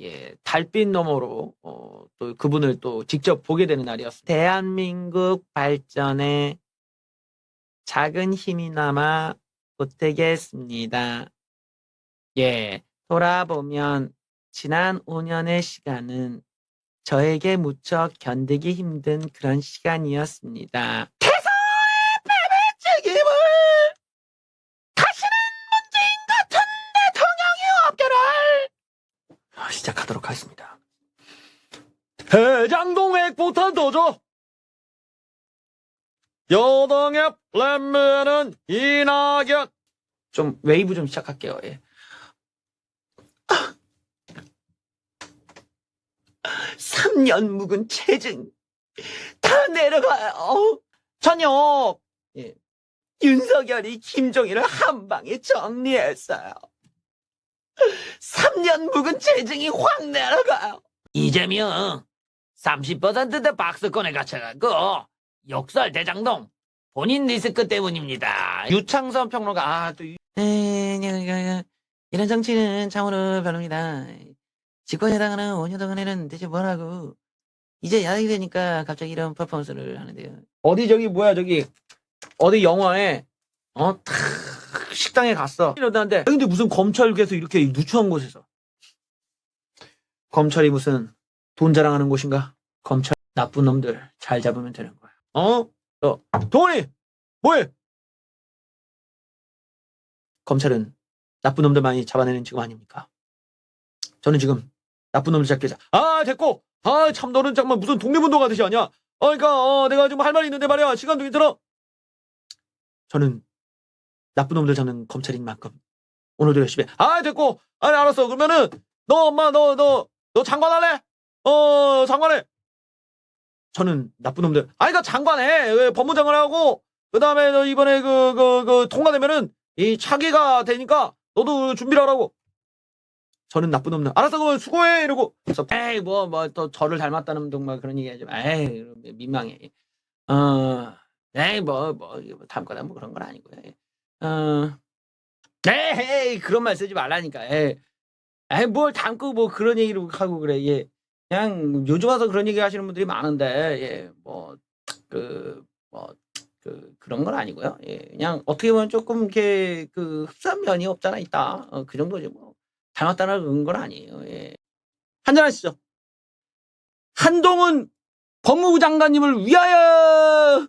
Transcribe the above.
예, 달빛 너머로 어, 또 그분을 또 직접 보게 되는 날이었습니다. 대한민국 발전에 작은 힘이나마 보태겠습니다. 예, 돌아보면 지난 5년의 시간은 저에게 무척 견디기 힘든 그런 시간이었습니다. 시작하도록 하겠습니다. 해장동 핵폭탄 도저 여당의 플랜맨은 이낙연 좀 웨이브 좀 시작할게요. 예. 3년 묵은 체증 다 내려가요. 저녁 예. 윤석열이 김종인을 한 방에 정리했어요. 3년 묵은 체증이 확 내려가요. 이재명 30%대 박스권에 갇혀가고 역설 대장동 본인 리스크 때문입니다. 유창선 평론가 아또 이런 정치는 참으로 별로입니다. 집권에 해당하는 5년 동안에는 대체 뭘 하고 이제 야당이 되니까 갑자기 이런 퍼포먼스를 하는데요. 어디 저기 뭐야 저기 어디 영화에 어 탁, 식당에 갔어 이러다는데 근데 무슨 검찰국에서 이렇게 누추한 곳에서 검찰이 무슨 돈 자랑하는 곳인가? 검찰 나쁜 놈들 잘 잡으면 되는 거야. 어? 어 동원이 뭐해? 검찰은 나쁜 놈들 많이 잡아내는 직업 아닙니까? 저는 지금 나쁜 놈들 잡기 아 됐고 아 참 너는 정말 무슨 독립운동 하듯이 하냐 어 그러니까 어 내가 지금 할 말이 있는데 말이야 시간도 괜찮아 저는 나쁜 놈들 잡는 검찰인 만큼. 오늘도 열심히 해. 아 됐고. 아 알았어. 그러면은 너 엄마 너 너 너 장관 할래? 어 장관해. 저는 나쁜 놈들. 아 그러니까 장관해. 왜 법무장관 하고. 그 다음에 너 이번에 그 그 그 통과되면은 이 차기가 되니까 너도 준비를 하라고. 저는 나쁜 놈들. 알았어. 그럼 수고해. 이러고. 그래서 에이 뭐 뭐 또 저를 닮았다는 둥막 그런 얘기 하지 마. 에이 민망해. 어 에이 뭐뭐 닮거나 뭐 그런 건 아니고요 어. 에이 그런 말 쓰지 말라니까. 에이 에이 뭘 닮고 뭐 그런 얘기를 하고 그래. 예. 그냥 요즘 와서 그런 얘기 하시는 분들이 많은데 예 뭐 그 뭐 그 그런 건 아니고요. 예. 그냥 어떻게 보면 조금 이렇게 그 흡사한 면이 없잖아 있다. 어, 그 정도지 뭐. 닮았다는 건 아니에요. 예. 한잔 하시죠. 한동훈 법무부 장관님을 위하여!